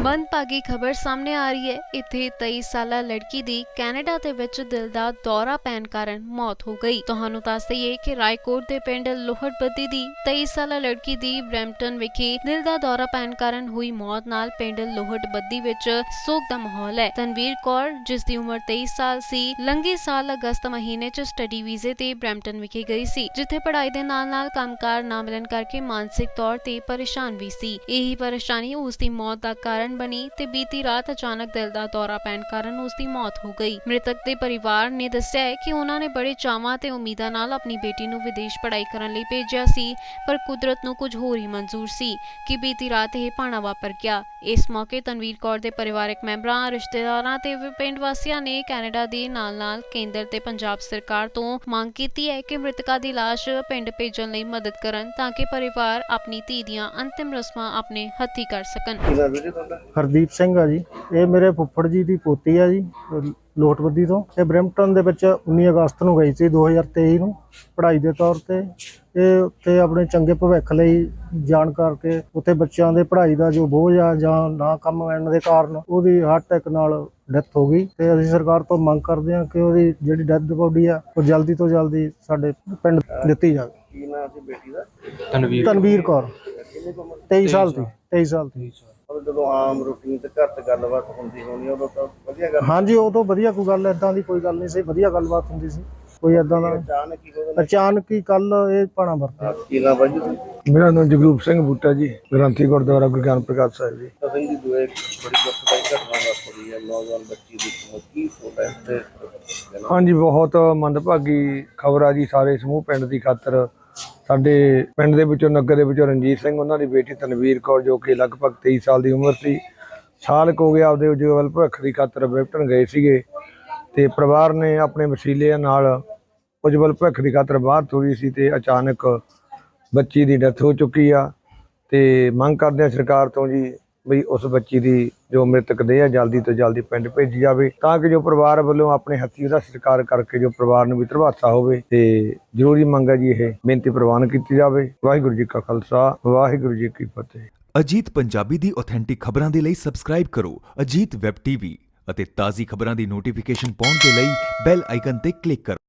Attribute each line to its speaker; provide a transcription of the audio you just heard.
Speaker 1: ਮੰਦਭਾਗੀ ਖਬਰ ਸਾਹਮਣੇ ਆ ਰਹੀ ਹੈ। ਇੱਥੇ 23 ਸਾਲਾ ਲੜਕੀ ਦੀ ਕੈਨੇਡਾ ਦੇ ਵਿੱਚ ਦਿਲ ਦਾ ਦੌਰਾ ਪੈਣ ਕਾਰਨ ਮੌਤ ਹੋ ਗਈ। ਤੁਹਾਨੂੰ ਦੱਸ ਦਈਏ ਕਿ ਰਾਏਕੋਟ ਦੇ ਪਿੰਡ ਲੋਹੜਬੱਦੀ ਦੀ 23 ਸਾਲਾ ਲੜਕੀ ਦੀ ਬ੍ਰੈਂਪਟਨ ਵਿਖੇ ਦਿਲ ਦਾ ਦੌਰਾ ਪੈਣ ਕਾਰਨ ਹੋਈ ਮੌਤ ਨਾਲ ਪਿੰਡ ਲੋਹੜਬੱਦੀ ਵਿੱਚ ਸੋਗ ਦਾ ਮਾਹੌਲ ਹੈ। ਤਨਵੀਰ ਕੌਰ, ਜਿਸ ਦੀ ਉਮਰ 23 ਸਾਲ ਸੀ, ਲੰਘੇ ਸਾਲ ਅਗਸਤ ਮਹੀਨੇ 'ਚ ਸਟੱਡੀ ਵੀਜ਼ੇ ਤੇ ਬ੍ਰੈਂਪਟਨ ਵਿਖੇ ਗਈ ਸੀ, ਜਿੱਥੇ ਪੜ੍ਹਾਈ ਦੇ ਨਾਲ-ਨਾਲ ਕੰਮਕਾਰ ਨਾ ਮਿਲਣ ਕਰਕੇ ਮਾਨਸਿਕ ਤੌਰ ਤੇ ਪਰੇਸ਼ਾਨ ਵੀ ਸੀ। ਇਹੀ ਪਰੇਸ਼ਾਨੀ ਉਸ ਦੀ ਮੌਤ ਦਾ ਕਾਰਨ ਬਣੀ ਤੇ ਬੀਤੀ ਰਾਤ ਅਚਾਨਕ ਦਿਲ ਦਾ ਦੌਰਾ ਪੈਣ ਕਾਰਨ ਉਸ ਦੀ ਮੌਤ ਹੋ ਗਈ। ਮ੍ਰਿਤਕ ਦੇ ਪਰਿਵਾਰ ਨੇ ਦੱਸਿਆ ਹੈ ਕਿ ਉਹਨਾਂ ਨੇ ਬੜੇ ਚਾਵਾਂ ਤੇ ਉਮੀਦਾਂ ਨਾਲ ਆਪਣੀ ਬੇਟੀ ਨੂੰ ਵਿਦੇਸ਼ ਪੜ੍ਹਾਈ ਕਰਨ ਲਈ ਭੇਜਿਆ ਸੀ, ਪਰ ਕੁਦਰਤ ਨੂੰ ਕੁਝ ਹੋਰ ਹੀ ਮਨਜ਼ੂਰ ਸੀ ਕਿ ਬੀਤੀ ਰਾਤ ਇਹ ਭਾਣਾ ਵਾਪਰ ਗਿਆ। ਇਸ ਮੌਕੇ ਤਨਵੀਰ ਕੌਰ ਦੇ ਪਰਿਵਾਰਕ ਮੈਂਬਰਾਂ, ਰਿਸ਼ਤੇਦਾਰਾਂ ਤੇ ਪਿੰਡ ਵਾਸੀਆਂ ਨੇ ਕੈਨੇਡਾ ਦੇ ਨਾਲ-ਨਾਲ ਕੇਂਦਰ ਤੇ ਪੰਜਾਬ ਸਰਕਾਰ ਤੋਂ ਮੰਗ ਕੀਤੀ ਹੈ ਕਿ ਮ੍ਰਿਤਕਾ ਦੀ ਲਾਸ਼ ਪਿੰਡ ਭੇਜਣ ਲਈ ਮਦਦ ਕਰਨ ਤਾਂ ਕਿ ਪਰਿਵਾਰ ਆਪਣੀ ਧੀ ਦੀਆਂ ਅੰਤਿਮ ਰਸਮਾਂ ਆਪਣੇ ਹੱਥੀਂ ਕਰ ਸਕਣ।
Speaker 2: ਹਰਦੀਪ ਸਿੰਘ ਆ ਜੀ। ਇਹ ਮੇਰੇ ਫੁੱਫੜ ਜੀ ਦੀ ਪੋਤੀ ਆ ਜੀ ਅਹ ਲੋਟਵੱਦੀ ਤੋਂ। ਇਹ ਬ੍ਰੈਂਪਟਨ ਦੇ ਵਿੱਚ 19 ਅਗਸਤ ਨੂੰ ਗਈ ਸੀ 2023 ਨੂੰ ਪੜ੍ਹਾਈ ਦੇ ਤੌਰ ਤੇ। ਇਹ ਉੱਥੇ ਆਪਣੇ ਚੰਗੇ ਭਵਿੱਖ ਲਈ ਜਾਣ ਕਰਕੇ ਉੱਥੇ ਬੱਚਿਆਂ ਦੇ ਪੜ੍ਹਾਈ ਦਾ ਜੋ ਬੋਝ ਆ ਜਾਂ ਨਾ ਕੰਮ ਮਿਲਣ ਦੇ ਕਾਰਨ ਉਹਦੀ ਹਾਰਟ ਅਟੈਕ ਨਾਲ ਡੈਥ ਹੋ ਗਈ। ਤੇ ਅਸੀਂ ਸਰਕਾਰ ਤੋਂ ਮੰਗ ਕਰਦੇ ਹਾਂ ਕਿ ਉਹਦੀ ਜਿਹੜੀ ਡੈਥ ਬੋਡੀ ਆ ਉਹ ਜਲਦੀ ਤੋਂ ਜਲਦੀ ਸਾਡੇ ਪਿੰਡ ਦਿੱਤੀ ਜਾਵੇ।
Speaker 3: ਕੀ ਨਾਮ ਸੀ ਬੇਟੀ ਦਾ?
Speaker 4: ਤਨਵੀਰ
Speaker 2: ਤਨਵੀਰ ਕੌਰ।
Speaker 3: ਕਿੰਨੀ ਕੁ ਉਮਰ?
Speaker 2: 23 ਸਾਲ ਦੀ 23 ਸਾਲ। ਦੀ।
Speaker 3: ਉਹ ਜਦੋਂ ਆਮ ਰੂਟੀਨ ਤੇ ਘਰ ਤੇ ਗੱਲਬਾਤ ਹੁੰਦੀ ਹੋਣੀ ਉਦੋਂ ਤਾਂ ਵਧੀਆ ਗੱਲ
Speaker 2: ਹਾਂਜੀ ਉਹ ਤੋਂ ਵਧੀਆ ਕੋਈ ਗੱਲ ਏਦਾਂ ਦੀ ਕੋਈ ਗੱਲ ਨਹੀਂ ਸੀ ਵਧੀਆ ਗੱਲਬਾਤ ਹੁੰਦੀ ਸੀ। ਕੋਈ ਏਦਾਂ ਦਾ
Speaker 3: ਅਚਾਨਕ ਹੀ ਹੋ ਗਿਆ
Speaker 2: ਅਚਾਨਕ ਹੀ ਕੱਲ ਇਹ ਪਾਣਾ ਵਰਤਿਆ।
Speaker 3: ਕੀ ਨਾਮ ਬਾਜੀ ਤੁਸੀਂ
Speaker 4: ਮੇਰਾ ਨਾਮ ਜਗਰੂਪ ਸਿੰਘ ਬੂਟਾ ਜੀ ਗ੍ਰੰਥੀ ਗੁਰਦੁਆਰਾ ਗੁਰੂ ਗਿਆਨ ਪ੍ਰਕਾਸ਼ ਸਾਹਿਬ ਜੀ।
Speaker 3: ਸਿੰਘ ਦੀ ਦੁਏ ਬੜੀ ਦੁਖਦਾਈ ਘਟਨਾ ਵਾਪਰੀ ਹੈ ਨੌਜਵਾਨ ਬੱਚੀ ਦੀ ਮੌਤ। ਕੀ ਸੋਚਦਾ ਹੈ ਤੇ
Speaker 4: ਹਾਂਜੀ ਬਹੁਤ ਮੰਦਭਾਗੀ ਖਬਰ ਆ ਜੀ ਸਾਰੇ ਸਮੂਹ ਪਿੰਡ ਦੀ ਖਾਤਰ। ਸਾਡੇ ਪਿੰਡ ਦੇ ਵਿੱਚੋਂ, ਨਗਰ ਦੇ ਵਿੱਚੋਂ ਰਣਜੀਤ ਸਿੰਘ, ਉਹਨਾਂ ਦੀ ਬੇਟੀ ਤਨਵੀਰ ਕੌਰ, ਜੋ ਕਿ ਲਗਭਗ 23 ਸਾਲ ਦੀ ਉਮਰ ਸੀ, ਸਾਲ ਕੁ ਹੋ ਗਿਆ ਆਪਦੇ ਉਜਵਲ ਭਵਿੱਖ ਦੀ ਖਾਤਰ ਬ੍ਰਿਟਨ ਗਏ ਸੀਗੇ ਤੇ ਪਰਿਵਾਰ ਨੇ ਆਪਣੇ ਵਸੀਲੇ ਨਾਲ ਉਜਵਲ ਭਵਿੱਖ ਦੀ ਖਾਤਰ ਬਾਹਰ ਤੋਰੀ ਸੀ ਤੇ ਅਚਾਨਕ ਬੱਚੀ ਦੀ ਡੈਥ ਹੋ ਚੁੱਕੀ ਆ ਤੇ ਮੰਗ ਕਰਦੇ ਆ ਸਰਕਾਰ ਤੋਂ ਜੀ ਵੀ ਉਸ ਬੱਚੀ ਦੀ ਜੋ ਮ੍ਰਿਤਕ ਦੇਹ ਆ, ਜਲਦੀ ਤੋਂ ਜਲਦੀ ਪਿੰਡ ਭੇਜੀ ਜਾਵੇ। ਤਾਂ ਕਿ ਜੋ ਪਰਿਵਾਰ ਵੱਲੋਂ ਆਪਣੇ ਹੱਥੀਂ ਉਹਦਾ ਸਤਿਕਾਰ ਕਰਕੇ ਜੋ ਪਰਿਵਾਰ ਨੂੰ ਵੀ ਧਰਵਾਸਾ ਹੋਵੇ, ਤੇ ਜ਼ਰੂਰੀ ਮੰਗ ਹੈ ਜੀ ਇਹ ਬੇਨਤੀ ਪ੍ਰਵਾਨ ਕੀਤੀ ਜਾਵੇ। ਵਾਹਿਗੁਰੂ ਜੀ ਕਾ ਖਾਲਸਾ, ਵਾਹਿਗੁਰੂ ਜੀ ਕੀ ਫਤਿਹ।
Speaker 5: ਅਜੀਤ ਪੰਜਾਬੀ ਦੀ ਆਥੈਂਟਿਕ ਖਬਰਾਂ ਦੇ ਲਈ ਸਬਸਕ੍ਰਾਈਬ ਕਰੋ ਅਜੀਤ ਵੈਬ ਟੀਵੀ ਅਤੇ ਤਾਜ਼ੀ ਖਬਰਾਂ ਦੀ ਨੋਟੀਫਿਕੇਸ਼ਨ ਪਾਉਣ ਦੇ ਲਈ ਬੈਲ ਆਈਕਨ ਤੇ ਕਲਿੱਕ ਕਰੋ।